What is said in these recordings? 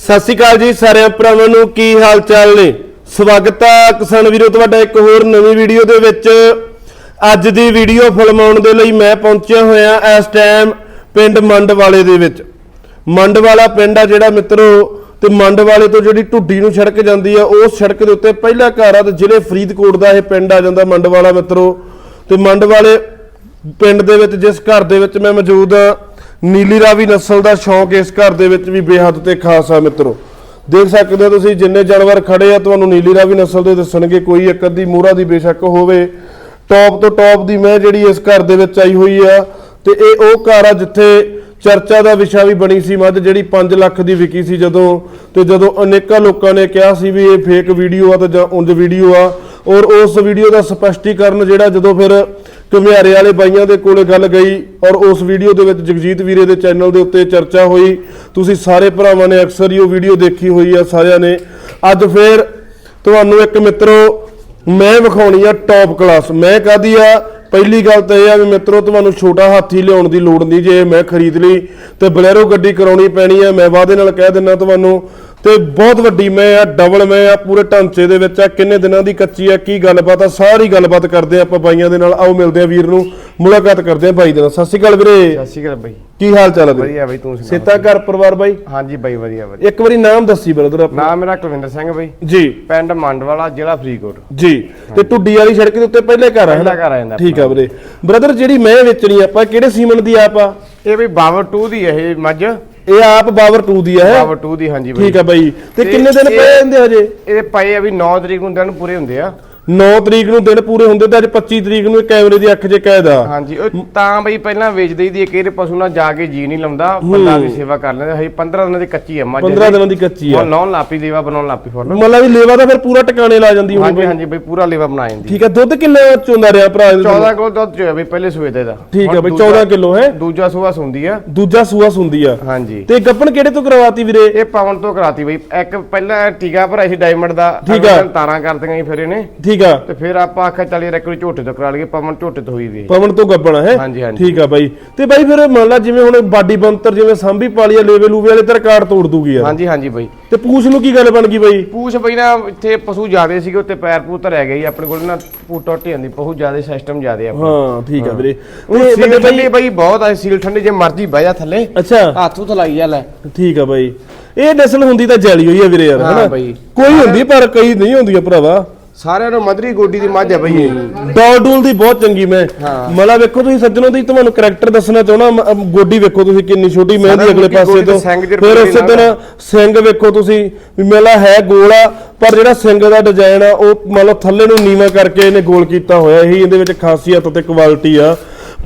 ਸਤਿ ਸ਼੍ਰੀ ਅਕਾਲ ਜੀ ਸਾਰਿਆਂ ਭਰਾਵਾਂ ਨੂੰ, ਕੀ ਹਾਲ ਚਾਲ ਨੇ? ਸਵਾਗਤ ਹੈ ਕਿਸਾਨ ਵੀਰੋ, ਤੁਹਾਡਾ ਇੱਕ ਹੋਰ ਨਵੀਂ ਵੀਡੀਓ ਦੇ ਵਿੱਚ। ਅੱਜ ਦੀ ਵੀਡੀਓ ਫਿਲਮਾਉਣ ਦੇ ਲਈ ਮੈਂ ਪਹੁੰਚਿਆ ਹੋਇਆ ਇਸ ਟਾਈਮ ਪਿੰਡ ਮੰਡਵਾਲੇ ਦੇ ਵਿੱਚ। ਮੰਡਵਾਲਾ ਪਿੰਡ ਆ ਜਿਹੜਾ ਮਿੱਤਰੋ, ਤੇ ਮੰਡਵਾਲੇ ਤੋਂ ਜਿਹੜੀ ਢੁੱਡੀ ਨੂੰ ਸੜਕ ਜਾਂਦੀ ਆ, ਉਸ ਸੜਕ ਦੇ ਉੱਤੇ ਪਹਿਲਾ ਘਰ ਆ ਤੇ ਜ਼ਿਲ੍ਹੇ ਫਰੀਦਕੋਟ ਦਾ ਇਹ ਪਿੰਡ ਆ ਜਾਂਦਾ ਮੰਡਵਾਲਾ ਮਿੱਤਰੋ। ਤੇ ਮੰਡਵਾਲੇ ਪਿੰਡ ਦੇ ਵਿੱਚ, ਜਿਸ ਘਰ ਦੇ ਵਿੱਚ ਮੈਂ ਮੌਜੂਦ ਆ ਨੀਲੀ ਰਾਵੀ ਨਸਲ ਦਾ ਸ਼ੌਂਕ ਇਸ ਘਰ ਦੇ ਵਿੱਚ ਵੀ ਬੇਹੱਦ ਤੇ ਖਾਸ ਆ ਮਿੱਤਰੋ। ਦੇਖ ਸਕਦੇ ਹੋ ਤੁਸੀਂ ਜਿੰਨੇ ਜਾਨਵਰ ਖੜੇ ਆ, ਤੁਹਾਨੂੰ ਨੀਲੀ ਰਾਵੀ ਨਸਲ ਦੇ ਦੱਸਣਗੇ, ਕੋਈ ਇੱਕ ਅੱਧੀ ਮੂਰਾ ਦੀ ਬੇਸ਼ੱਕ ਹੋਵੇ। ਟੌਪ ਤੋਂ ਟੌਪ ਦੀ ਮੈਂ ਜਿਹੜੀ ਇਸ ਘਰ ਦੇ ਵਿੱਚ ਆਈ ਹੋਈ ਆ, ਤੇ ਇਹ ਉਹ ਘਰ ਆ ਜਿੱਥੇ ਚਰਚਾ ਦਾ ਵਿਸ਼ਾ ਵੀ ਬਣੀ ਸੀ ਮੱਝ ਜਿਹੜੀ 5 ਲੱਖ ਦੀ ਵਿਕੀ ਸੀ ਜਦੋਂ, ਤੇ ਜਦੋਂ ਅਨੇਕਾਂ ਲੋਕਾਂ ਨੇ ਕਿਹਾ ਸੀ ਵੀ ਇਹ ਫੇਕ ਵੀਡੀਓ ਆ ਤੇ ਜਾਂ ਉਂਝ ਵੀਡੀਓ ਆ, ਔਰ ਉਸ ਵੀਡੀਓ ਦਾ ਸਪਸ਼ਟੀਕਰਨ ਜਿਹੜਾ ਜਦੋਂ ਫਿਰ ਘੁਮਿਆਰੇ ਵਾਲੇ ਬਾਈਆਂ ਦੇ ਕੋਲੇ ਗੱਲ ਗਈ ਔਰ ਉਸ ਵੀਡੀਓ ਦੇ ਵਿੱਚ ਜਗਜੀਤ ਵੀਰੇ ਦੇ ਚੈਨਲ ਦੇ ਉੱਤੇ ਚਰਚਾ ਹੋਈ। ਤੁਸੀਂ ਸਾਰੇ ਭਰਾਵਾਂ ਨੇ ਅਕਸਰ ਹੀ ਉਹ ਵੀਡੀਓ ਦੇਖੀ ਹੋਈ ਆ ਸਾਰਿਆਂ ਨੇ। ਅੱਜ ਫਿਰ ਤੁਹਾਨੂੰ ਇੱਕ ਮਿੱਤਰੋ, ਮੈਂ ਵਿਖਾਉਣੀ ਆ ਟੌਪ ਕਲਾਸ ਮੈਂ ਕਹਦੀ ਆ? ਪਹਿਲੀ ਗੱਲ ਤਾਂ ਇਹ ਆ ਵੀ ਮਿੱਤਰੋ, ਤੁਹਾਨੂੰ ਛੋਟਾ ਹਾਥੀ ਲਿਆਉਣ ਦੀ ਲੋੜ ਨਹੀਂ ਜੇ ਮੈਂ ਖਰੀਦ ਲਈ ਤੇ ਬਲੈਰੋ ਗੱਡੀ ਕਰਾਉਣੀ ਪੈਣੀ ਆ। ਮੈਂ ਵਾਅਦੇ ਨਾਲ ਕਹਿ ਦਿੰਦਾ ਤੁਹਾਨੂੰ ਤੇ ਬਹੁਤ ਵੱਡੀ ਮੈਂ ਆ ਡਬਲ ਮੈਂ ਆ ਪੂਰੇ ਢਾਂਚੇ ਦੇ ਵਿੱਚ ਆ। ਕਿੰਨੇ ਦਿਨਾਂ ਦੀ ਕੱਚੀ ਆ ਕੀ ਗੱਲਬਾਤ ਆ? ਸਾਰੀ ਗੱਲਬਾਤ ਕਰਦੇ ਆ ਆਪਾਂ ਬਾਈਆਂ ਦੇ ਨਾਲ। ਆਓ ਮਿਲਦੇ ਆ ਵੀਰ ਨੂੰ ਮੁਲਾਕਾਤ ਕਰਦੇ ਆ ਬਾਈ ਦੇ ਨਾਲ। ਸਤਿ ਸ਼੍ਰੀ ਅਕਾਲ ਵੀਰੇ। ਸਤਿ ਸ਼੍ਰੀ ਅਕਾਲ ਬਾਈ। ਕੀ ਹਾਲ ਚਾਲ ਆ ਵੀਰੇ? ਵਧੀਆ ਬਾਈ ਤੂੰ ਸੁਣਾ ਸੇਤਾ ਘਰ ਪਰਿਵਾਰ ਬਾਈ? ਹਾਂਜੀ ਬਾਈ ਵਧੀਆ ਵਧੀਆ। ਇੱਕ ਵਾਰੀ ਨਾਮ ਦੱਸੀ ਬਰਦਰ ਆਪਣਾ। ਨਾਮ ਮੇਰਾ ਕੁਲਵਿੰਦਰ ਸਿੰਘ ਬਾਈ। ਜੀ। ਪਿੰਡ ਮੰਡਵਾਲਾ ਜ਼ਿਲ੍ਹਾ ਫਰੀਦਕੋਟ। ਜੀ। ਤੇ ਟੁੱਡੀ ਵਾਲੀ ਸੜਕ ਦੇ ਉੱਤੇ ਪਹਿਲੇ ਘਰ ਆ ਪਹਿਲਾ? ਘਰ ਆ ਜਾਂਦਾ ਠੀਕ ਆ ਵੀਰੇ। ਬ੍ਰਦਰ ਜਿਹੜੀ ਮੈਂ ਵੇਚਣੀ ਆਪਾਂ ਕਿਹੜੇ ਸੀਮਨ ਦੀ ਆਪ? ਆ ਇਹ ਬਈ ਬਾਵਰ 2 ਦੀ ਇਹ ਮੱਝ। ਇਹ ਆਪ ਬਾਵਰ 2 ਦੀ ਹੈ। ਬਾਵਰ 2 ਦੀ ਹਾਂਜੀ ਬਾਈ ਠੀਕ ਆ ਬਾਈ। ਤੇ ਕਿੰਨੇ ਦਿਨ ਪਏ ਜਾਂਦੇ ਹਜੇ? ਇਹਦੇ ਪਏ ਆ ਵੀ 9 ਤਰੀਕ ਨੂੰ ਦਿਨ ਪੂਰੇ ਹੁੰਦੇ ਆ। 9 ਤਰੀਕ ਨੂੰ ਦਿਨ ਪੂਰੇ ਹੁੰਦੇ ਤੇ ਅੱਜ 25 ਤਰੀਕ ਨੂੰ ਇਹ ਕੈਮਰੇ ਦੀ ਅੱਖ 'ਚ ਕੈਦ ਆ। ਹਾਂਜੀ ਉਹ ਤਾਂ ਬਈ ਪਹਿਲਾਂ ਵੇਚ ਦਈਦੀ ਇੱਕ ਇਹਦੇ ਪਸ਼ੂ ਨਾਲ ਜਾ ਕੇ ਜੀ ਨਹੀਂ ਲਾਉਂਦਾ ਬੰਦਾ ਦੀ ਸੇਵਾ ਕਰ ਲੈਂਦਾ ਹਜੇ 15 ਦਿਨਾਂ ਦੀ ਕੱਚੀ ਮੱਝ 15 ਦਿਨਾਂ ਦੀ ਕੱਚੀ ਆ। ਨੌਨ ਲਾਪੀ ਦੇਵਾ ਬਣਾਉਣ ਲਾਪੀ ਫੋਰ ਮਤਲਬ ਵੀ ਲੇਵਾ ਤਾਂ ਫਿਰ ਪੂਰਾ ਟਿਕਾਣੇ ਲਾ ਜਾਂਦੀ ਹੋਣੀ ਹਾਂਜੀ ਹਾਂਜੀ ਬਈ ਪੂਰਾ ਲੇਵਾ ਬਣਾ ਜਾਂਦੀ ਠੀਕ ਆ ਦੁੱਧ ਕਿੰਨਾ ਚੋਂਦਾ ਰਿਹਾ ਭਰਾ ਇਹਦੇ ਤੋਂ? 14 ਕਿਲੋ ਦੁੱਧ ਚੋਇਆ ਬਈ ਪਹਿਲੇ ਸੂਏ ਦੇ ਦਾ। ਠੀਕ ਆ ਬਈ ਦੂਜਾ- 14 ਕਿਲੋ ਹੈ? ਦੂਜਾ ਸੂਆ ਸੁੰਦੀ ਆ। ਦੂਜਾ ਸੂਆ ਸੁੰਦੀ ਆ। ਹਾਂਜੀ। ਤੇ ਗੱਪਣ ਕਿਹੜੇ ਤੋਂ ਕਰਵਾਤੀ ਵੀਰੇ? ਇਹ ਪਵਨ ਤੋਂ ਕਰਾਤੀ ਬਈ ਇੱਕ ਪਹਿਲਾਂ ਟੀਕਾ ਭਰਾਈ ਸੀ ਡਾਇਮੰਡ ਦਾ ਠੀਕ ਆ। ਤਾਰਾਂ ਕਰਦੀਆਂ ਸੀ ਫਿਰ ਇਹਨੇ। ਠੀਕ ਆ। ਤੇ ਫਿਰ ਆਪਾਂ ਆਖਿਆ ਚੱਲ ਯਾਰ ਇੱਕ ਵਾਰੀ ਝੋਟੇ ਤੋਂ ਕਰਾ ਲਈਏ ਪਵਨ ਝੋਟੇ ਤੋਂ ਹੋਈ ਵੀ ਪਵਨ ਤੋਂ ਗੱਬਣਾ ਹੈ। ਹਾਂਜੀ, ਹਾਂਜੀ। ਠੀਕ ਆ ਬਾਈ। ਤੇ ਬਾਈ ਫਿਰ ਮੰਨ ਲਾ ਜਿਵੇਂ ਹੁਣ ਬਾਡੀ ਬੰਤਰ ਜਿਵੇਂ ਸਾਂਭੀ ਪਾਲੀ ਆ ਲੇਵੇ ਲੂਵੇ ਵਾਲੇ ਤੇ ਰਿਕਾਰਡ ਤੋੜ ਦੂਗੀ ਯਾਰ। ਹਾਂਜੀ ਹਾਂਜੀ ਬਈ। ਤੇ ਪੂਛ ਨੂੰ ਕੀ ਗੱਲ ਬਣ ਗਈ ਬਾਈ? ਪੂਛ ਬਈ ਨਾ ਇੱਥੇ ਪਸ਼ੂ ਜ਼ਿਆਦੇ ਸੀਗੇ ਉੱਤੇ ਪੈਰ ਪੂ ਧਰਿਆ ਗਈ ਆਪਣੇ ਕੋਲ ਨਾ ਪੂ ਟੁੱਟ ਜਾਂਦੀ ਪਸ਼ੂ ਜ਼ਿਆਦੇ ਸਿਸਟਮ ਜ਼ਿਆਦੇ ਆ ਹਾਂ ਠੀਕ ਆ ਵੀਰੇ। ਉਹ ਤੇ ਸੀਲ ਠੰਡੀ ਬਾਈ ਬਈ ਬਹੁਤ ਆ ਸੀਲ ਠੰਡੀ ਜੇ ਮਰਜ਼ੀ ਬਹਿ ਜਾ ਥੱਲੇ। ਅੱਛਾ। ਹੱਥ ਉਥ ਲਾਈ ਜਾ ਲੈ। ਠੀਕ ਆ ਬਾਈ। ਇਹ ਨਸਲ ਹੁੰਦੀ ਤਾਂ ਜੈਲੀ ਹੋਈ ਆ ਵੀਰੇ ਯਾਰ ਹਾਂ ਹਨਾ? ਬਾਈ। ਕੋਈ ਹੁੰਦੀ ਪਰ ਕਈ ਨਹੀਂ ਹੁੰਦੀਆਂ ਭਰਾਵਾ। ਸਾਰਿਆਂ ਨੂੰ ਮਦਰੀ ਗੋਡੀ ਦੀ ਮੱਝ ਆ ਬਈ ਇਹ ਡੌਲ ਡੂਲ ਦੀ ਬਹੁਤ ਚੰਗੀ ਮੈਂ। ਹਾਂ। ਮਲਾ ਵੇਖੋ ਤੁਸੀਂ ਸੱਜਣੋ ਦੀ ਤੁਹਾਨੂੰ ਕਰੈਕਟਰ ਦੱਸਣਾ ਚਾਹਣਾ ਗੋਡੀ ਵੇਖੋ ਤੁਸੀਂ ਕਿੰਨੀ ਛੋਟੀ ਮੈਂ ਦੀ ਅਗਲੇ ਪਾਸੇ ਤੋਂ ਫਿਰ ਉਸੇ ਦਿਨ ਸਿੰਘ ਵੇਖੋ ਤੁਸੀਂ ਵੀ ਮੇਲਾ ਹੈ ਗੋਲ ਆ ਪਰ ਜਿਹੜਾ ਸਿੰਘ ਦਾ ਡਿਜ਼ਾਈਨ ਆ ਉਹ ਮੰਨ ਲਓ ਥੱਲੇ ਨੂੰ ਨੀਵਾਂ ਕਰਕੇ ਇਹਨੇ ਗੋਲ ਕੀਤਾ ਹੋਇਆ ਇਹੀ ਇਹਦੇ ਵਿੱਚ ਖਾਸੀਅਤ ਤੇ ਕੁਆਲਿਟੀ ਆ।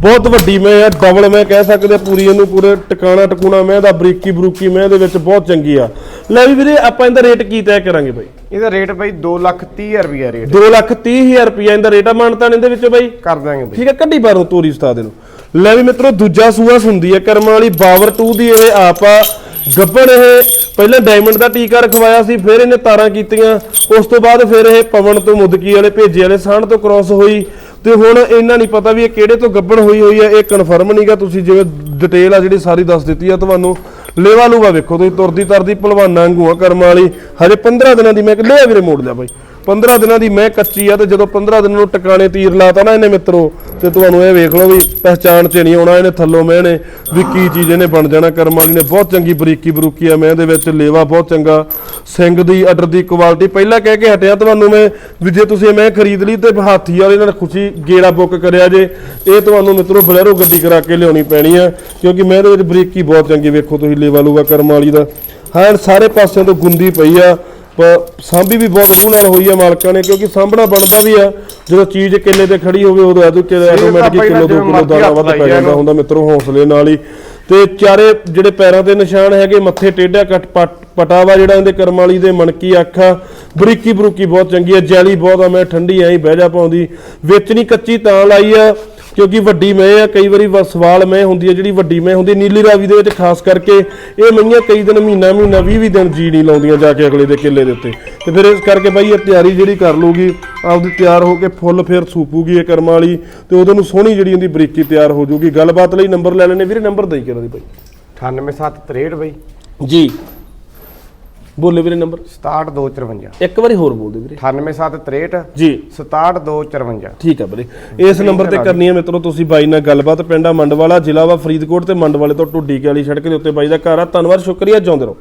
ਬਹੁਤ ਵੱਡੀ ਮੈਂ ਆ ਡਬਲ ਮੈਂ ਕਹਿ ਸਕਦੇ ਪੂਰੀ ਇਹਨੂੰ ਪੂਰੇ ਟਿਕਾਣਾ ਟਕੂਣਾ ਮੈਂ ਦਾ ਬਰੀਕੀ ਬਰੂਕੀ ਮੈਂ ਦੇ ਵਿੱਚ ਬਹੁਤ ਚੰਗੀ ਆ। ਲੈ ਵੀ ਵੀਰੇ ਆਪਾਂ ਇਹਦਾ ਰੇਟ ਕੀ ਤੈਅ ਕਰਾਂਗੇ ਬਾਈ? ਇਹਦਾ ਰੇਟ ਬਈ 2 ਲੱਖ 30 ਰੁਪਿਆ ਰੇਟ 2 ਲੱਖ 30 ਹਜ਼ਾਰ ਰੁਪਇਆ ਇਹਦਾ ਰੇਟ ਆ ਮਾਨਤਾਨ ਇਹਦੇ ਵਿੱਚ ਬਾਈ? ਕਰ ਦਾਂਗੇ ਬਈ। ਠੀਕ ਹੈ ਕੱਢੀ ਬਾਹਰੋਂ ਤੋਰੀ ਉਸਤਾਦ ਨੂੰ ਲੈ ਵੀ ਮਿੱਤਰੋ ਦੂਜਾ ਸੂਆ ਹੁੰਦੀ ਹੈ ਕਰਮਾਂ ਵਾਲੀ ਬਾਵਰ 2 ਦੀ ਇਹ ਆਪ ਆ। ਗੱਬਣ ਇਹ ਪਹਿਲਾਂ ਡਾਇਮੰਡ ਦਾ ਟੀਕਾ ਰਖਵਾਇਆ ਸੀ ਫਿਰ ਇਹਨੇ ਤਾਰਾਂ ਕੀਤੀਆਂ। ਉਸ ਤੋਂ ਬਾਅਦ ਫਿਰ ਇਹ ਪਵਨ ਤੋਂ ਮੁਦਕੀ ਵਾਲੇ ਭੇਜੇ ਵਾਲੇ ਸਾਂਢ ਤੋਂ ਕ੍ਰਾਸ ਹੋਈ। ਤੇ ਹੁਣ ਇਹਨਾਂ ਨਹੀਂ ਪਤਾ ਵੀ ਇਹ ਕਿਹੜੇ ਤੋਂ ਗੱਬਣ ਹੋਈ ਹੋਈ ਹੈ, ਇਹ ਕਨਫਰਮ ਨਹੀਂਗਾ ਤੁਸੀਂ ਜਿਵੇਂ ਡਿਟੇਲ ਆ ਜਿਹੜੀ ਸਾਰੀ ਦੱਸ ਦਿੱਤੀ ਆ ਤੁਹਾਨੂੰ। ਲੇਵਾ ਲੂਵਾ ਵੇਖੋ ਤੁਸੀਂ ਤੁਰਦੀ ਤਰਦੀ ਭਲਵਾਨਾਂ ਵਾਂਗੂ ਆ ਕਰਮਾਂ ਵਾਲੀ। ਹਜੇ 15 ਦਿਨਾਂ ਦੀ ਮੈਂ ਕਿਹਾ ਲਿਆ ਵੀਰੇ ਮੋੜ ਲਿਆ ਬਾਈ। 15 ਦਿਨਾਂ ਦੀ ਮੈਂ ਕੱਚੀ ਆ ਤੇ ਜਦੋਂ 15 ਦਿਨ ਨੂੰ ਟਿਕਾਣੇ ਤੀਰ ਲਾਤਾ ਨਾ ਇਹਨੇ ਮਿੱਤਰੋ, ਤੇ ਤੁਹਾਨੂੰ ਇਹ ਵੇਖ ਲਓ ਵੀ ਪਹਿਚਾਣ ਚ ਨਹੀਂ ਆਉਣਾ, ਇਹਨੇ ਥੱਲੋਂ ਮੈਂ ਨੇ ਵੀ ਕੀ ਚੀਜ਼ ਇਹਨੇ ਬਣ ਜਾਣਾ, ਕਰਮ ਵਾਲੀ ਨੇ ਬਹੁਤ ਚੰਗੀ ਬਰੀਕੀ ਬਰੂਕੀ ਆ, ਮੈਂ ਦੇ ਵਿੱਚ ਲੇਵਾ ਬਹੁਤ ਚੰਗਾ, ਸਿੰਘ ਦੀ, ਅਡਰ ਦੀ ਕੁਆਲਿਟੀ ਪਹਿਲਾਂ ਕਹਿ ਕੇ ਹਟਿਆ ਤੁਹਾਨੂੰ ਮੈਂ, ਵੀ ਜੇ ਤੁਸੀਂ ਇਹ ਮੈਂ ਖਰੀਦ ਲਈ ਤੇ ਹਾਥੀ ਵਾਲੇ ਨਾਲ ਖੁਸ਼ੀ ਗੇੜਾ ਬੁੱਕ ਕਰਿਆ ਜੇ, ਇਹ ਤੁਹਾਨੂੰ ਮਿੱਤਰੋ ਬਲੈਰੋ ਗੱਡੀ ਕਰਾ ਕੇ ਲਿਆਉਣੀ ਪੈਣੀ ਆ, ਕਿਉਂਕਿ ਮੈਂ ਇਹਦੇ ਵਿੱਚ ਬਰੀਕੀ ਬਹੁਤ ਚੰਗੀ ਵੇਖੋ ਤੁਸੀਂ ਲੇਵਾ ਲੂਗਾ ਕਰਮ ਵਾਲੀ ਦਾ। ਹਾਂ, ਸਾਰੇ ਪਾਸਿਆਂ ਤੋਂ ਗੁੰਦੀ ਪਈ ਆ ਸਾਂਭੀ ਵੀ ਬਹੁਤ ਰੂਹ ਨਾਲ ਹੋਈ ਆ ਮਾਲਕਾਂ ਨੇ ਕਿਉਂਕਿ ਸਾਂਭਣਾ ਬਣਦਾ ਵੀ ਆ। ਜਦੋਂ ਚੀਜ਼ ਕਿੱਲੇ ਤੇ ਖੜੀ ਹੋਵੇ ਉਦੋਂ ਆਦੂ ਕਿ ਆਟੋਮੈਟਿਕ ਕਿਲੋ 2 ਜਿਵੇਂ ਕਿਲੋ ਦਾਣਾ ਵੱਧ ਪੈ ਜਾਂਦਾ। ਹੁੰਦਾ ਮਿੱਤਰੋ ਹੌਸਲੇ ਨਾਲ ਹੀ। ਤੇ ਚਾਰੇ ਜਿਹੜੇ ਪੈਰਾਂ ਤੇ ਨਿਸ਼ਾਨ ਹੈਗੇ ਮੱਥੇ ਟੇਢਾ ਕੱਟ ਪਟ- ਪਟਾਵਾ ਜਿਹੜਾ ਇਹਦੇ ਕਰਮ ਵਾਲੀ ਦੇ ਮਣਕੀ ਅੱਖ ਬਰੀਕੀ ਬਰੂਕੀ ਬਹੁਤ ਚੰਗੀ ਆ ਜੈਲੀ ਬਹੁਤ ਆ ਮੈਂ ਠੰਡੀ ਐਂ ਹੀ ਬਹਿ ਜਾ ਪਾਉਂਦੀ। ਵਿੱਚ ਨਹੀਂ ਕੱਚੀ ਤਾਂ ਲਾਈ ਆ ਕਿਉਂਕਿ ਵੱਡੀ ਮੈਂ ਆ ਕਈ ਵਾਰੀ ਸਵਾਲ ਮੈਂ ਹੁੰਦੀ ਹੈ ਜਿਹੜੀ ਵੱਡੀ ਮੈਂ ਹੁੰਦੀ ਨੀਲੀ ਰਾਵੀ ਦੇ ਵਿੱਚ ਖਾਸ ਕਰਕੇ ਇਹ ਮਈਆਂ ਕਈ ਦਿਨ ਮਹੀਨਾ ਮਹੀਨਾ 20 20 ਦਿਨ ਜੀ ਨਹੀਂ ਲਾਉਂਦੀਆਂ ਜਾ ਕੇ ਅਗਲੇ ਦੇ ਕਿੱਲੇ ਦੇ ਉੱਤੇ। ਤੇ ਫਿਰ ਇਸ ਕਰਕੇ ਬਾਈ ਇਹ ਤਿਆਰੀ ਜਿਹੜੀ ਕਰ ਲੂਗੀ ਆਪਦੀ ਤਿਆਰ ਹੋ ਕੇ ਫੁੱਲ ਫਿਰ ਸੂਪੂਗੀ ਇਹ ਕਰਮਾਂ ਵਾਲੀ ਤੇ ਉਹਦੇ ਨੂੰ ਸੋਹਣੀ ਜਿਹੜੀ ਹੁੰਦੀ ਬਰੀਕੀ ਤਿਆਰ ਹੋ ਜੂਗੀ ਗੱਲਬਾਤ ਲਈ ਨੰਬਰ ਲੈ ਲੈਣੇ ਵੀਰੇ ਨੰਬਰ ਦੇਈ ਕਿਹੜਾ ਦੀ ਬਾਈ? 98763 ਬਈ। ਜੀ। ਬੋਲੇ ਵੀਰੇ ਨੰਬਰ? 67254 ਇੱਕ ਵਾਰੀ ਹੋਰ ਬੋਲ ਦਿਓ ਵੀਰੇ 98763 ਜੀ। 67254 ਠੀਕ ਹੈ ਵੀਰੇ। ਇਸ ਨੰਬਰ ਤੇ ਕਰਨੀ ਹੈ ਮਿੱਤਰੋ ਤੁਸੀਂ ਬਾਈ ਨਾਲ ਗੱਲਬਾਤ ਪਿੰਡਾ ਮੰਡਵਾਲਾ ਜ਼ਿਲ੍ਹਾ ਵਾ ਫਰੀਦਕੋਟ ਤੇ ਮੰਡਵਾਲੇ ਤੋਂ ਢੁੱਡੀ ਕੇ ਵਾਲੀ ਸੜਕ ਦੇ ਉੱਤੇ ਬਾਈ ਦਾ ਘਰ ਆ। ਧੰਨਵਾਦ ਸ਼ੁਕਰੀਆ ਜਿਉਂਦੇ ਰਹੋ।